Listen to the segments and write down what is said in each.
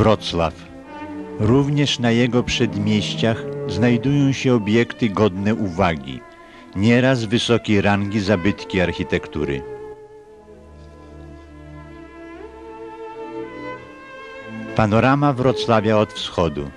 Wrocław. Również na jego przedmieściach znajdują się obiekty godne uwagi, nieraz wysokiej rangi zabytki architektury. Panorama Wrocławia od wschodu.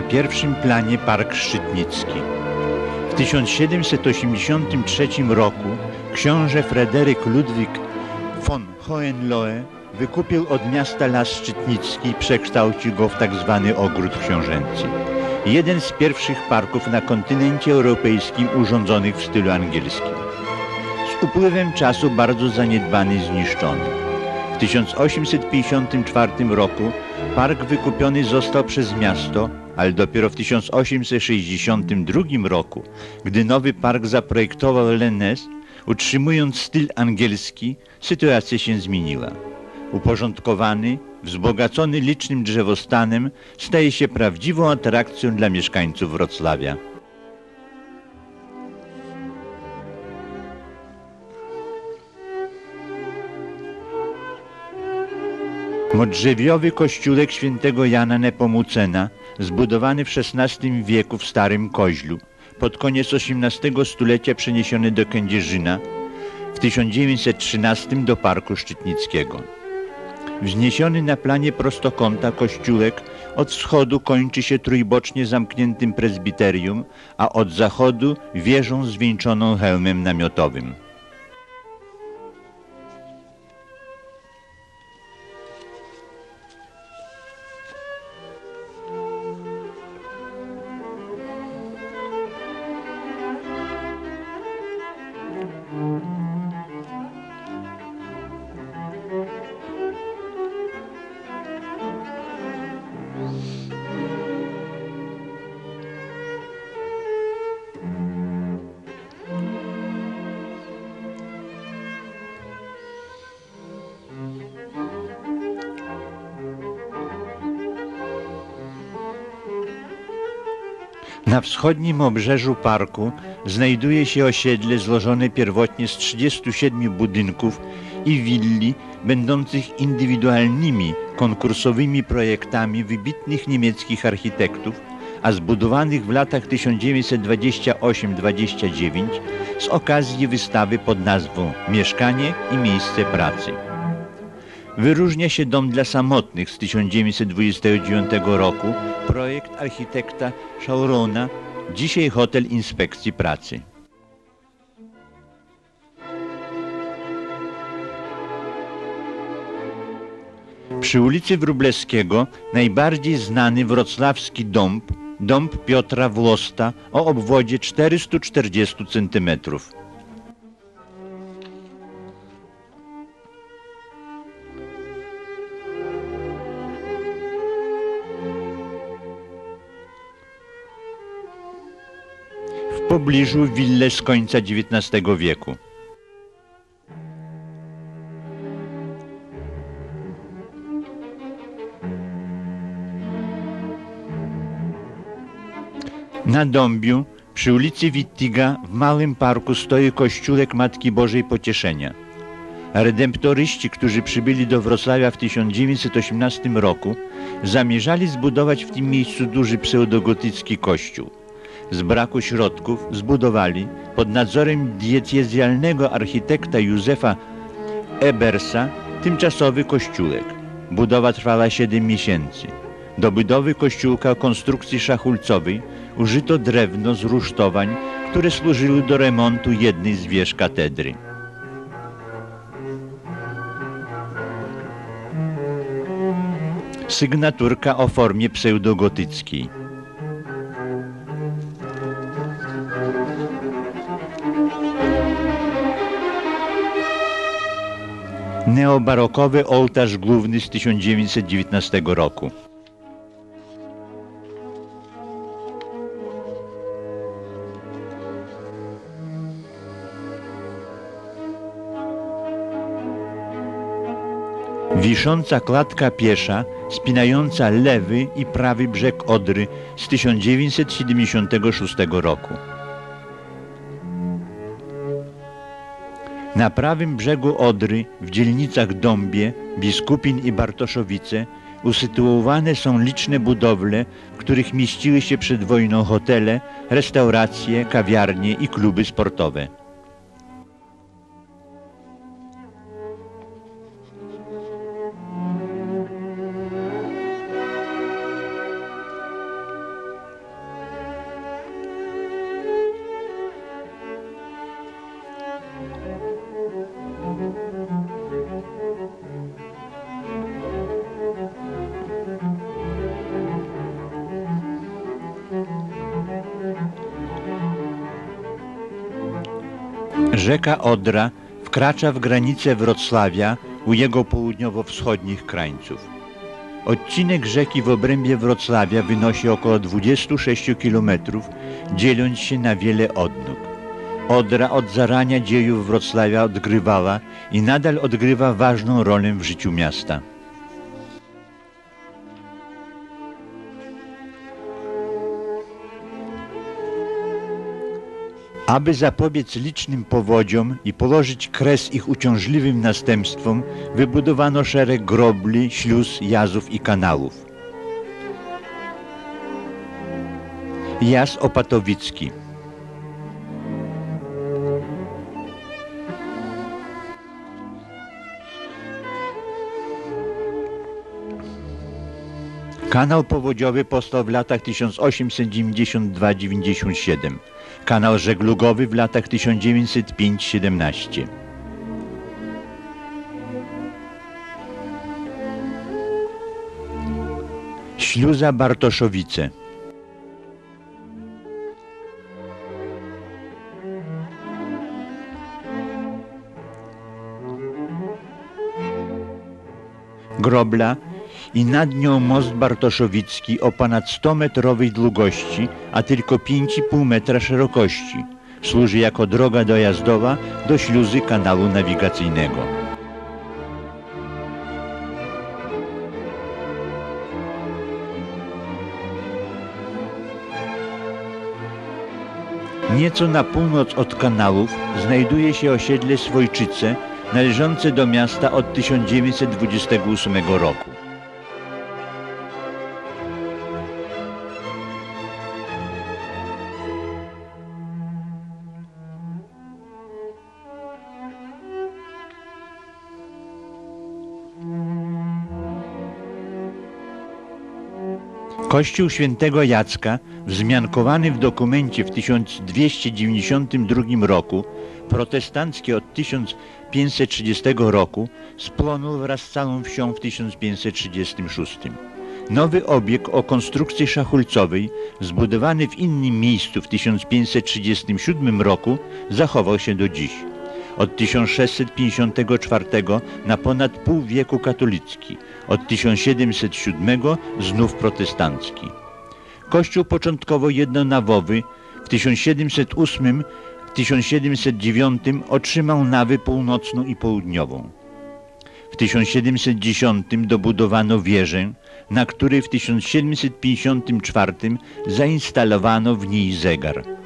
Na pierwszym planie Park Szczytnicki. W 1783 roku książę Fryderyk Ludwik von Hohenlohe wykupił od miasta Las Szczytnicki i przekształcił go w tak zwany ogród książęcy. Jeden z pierwszych parków na kontynencie europejskim urządzonych w stylu angielskim. Z upływem czasu bardzo zaniedbany i zniszczony. W 1854 roku park wykupiony został przez miasto, ale dopiero w 1862 roku, gdy nowy park zaprojektował Lennes, utrzymując styl angielski, sytuacja się zmieniła. Uporządkowany, wzbogacony licznym drzewostanem, staje się prawdziwą atrakcją dla mieszkańców Wrocławia. Modrzewiowy kościółek świętego Jana Nepomucena, zbudowany w XVI wieku w Starym Koźlu, pod koniec XVIII stulecia przeniesiony do Kędzierzyna, w 1913 do Parku Szczytnickiego. Wzniesiony na planie prostokąta kościółek od wschodu kończy się trójbocznie zamkniętym prezbiterium, a od zachodu wieżą zwieńczoną hełmem namiotowym. Na wschodnim obrzeżu parku znajduje się osiedle złożone pierwotnie z 37 budynków i willi, będących indywidualnymi, konkursowymi projektami wybitnych niemieckich architektów, a zbudowanych w latach 1928-29 z okazji wystawy pod nazwą Mieszkanie i miejsce pracy. Wyróżnia się dom dla samotnych z 1929 roku, projekt architekta Schaurona, dzisiaj hotel inspekcji pracy. Przy ulicy Wróblewskiego najbardziej znany wrocławski dąb, dąb Piotra Włosta o obwodzie 440 centymetrów. Pobliżu wille z końca XIX wieku. Na Dąbiu, przy ulicy Wittiga, w małym parku stoi kościółek Matki Bożej Pocieszenia. Redemptoryści, którzy przybyli do Wrocławia w 1918 roku, zamierzali zbudować w tym miejscu duży pseudogotycki kościół. Z braku środków zbudowali pod nadzorem diecezjalnego architekta Józefa Ebersa tymczasowy kościółek. Budowa trwała 7 miesięcy. Do budowy kościółka konstrukcji szachulcowej użyto drewno z rusztowań, które służyły do remontu jednej z wież katedry. Sygnaturka o formie pseudogotyckiej. Neobarokowy ołtarz główny z 1919 roku. Wisząca klatka piesza spinająca lewy i prawy brzeg Odry z 1976 roku. Na prawym brzegu Odry, w dzielnicach Dąbie, Biskupin i Bartoszowice, usytuowane są liczne budowle, w których mieściły się przed wojną hotele, restauracje, kawiarnie i kluby sportowe. Rzeka Odra wkracza w granice Wrocławia u jego południowo-wschodnich krańców. Odcinek rzeki w obrębie Wrocławia wynosi około 26 km, dzieląc się na wiele odnóg. Odra od zarania dziejów Wrocławia odgrywała i nadal odgrywa ważną rolę w życiu miasta. Aby zapobiec licznym powodziom i położyć kres ich uciążliwym następstwom, wybudowano szereg grobli, śluz, jazów i kanałów. Jaz Opatowicki Kanał powodziowy powstał w latach 1892-97. Kanał żeglugowy w latach 1905-17. Śluza Bartoszowice Grobla i nad nią most Bartoszowicki o ponad 100-metrowej długości, a tylko 5,5 metra szerokości. Służy jako droga dojazdowa do śluzy kanału nawigacyjnego. Nieco na północ od kanałów znajduje się osiedle Swojczyce, należące do miasta od 1928 roku. Kościół świętego Jacka, wzmiankowany w dokumencie w 1292 roku, protestancki od 1530 roku, splonął wraz z całą wsią w 1536. Nowy obiekt o konstrukcji szachulcowej, zbudowany w innym miejscu w 1537 roku, zachował się do dziś. Od 1654 na ponad pół wieku katolicki, od 1707 znów protestancki. Kościół początkowo jednonawowy w 1708 w 1709 otrzymał nawy północną i południową. W 1710 dobudowano wieżę, na której w 1754 zainstalowano w niej zegar.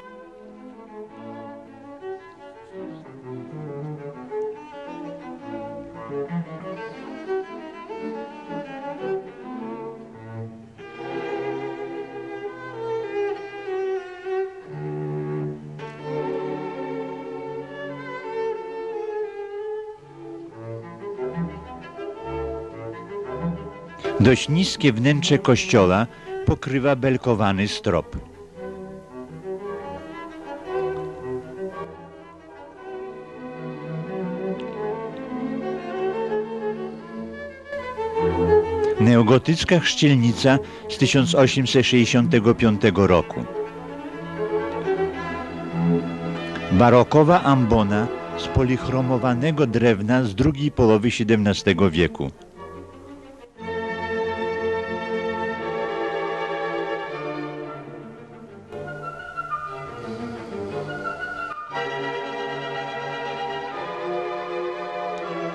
Dość niskie wnętrze kościoła pokrywa belkowany strop. Neogotycka chrzcielnica z 1865 roku. Barokowa ambona z polichromowanego drewna z drugiej połowy XVII wieku.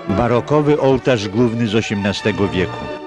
Barokowy ołtarz główny z XVIII wieku.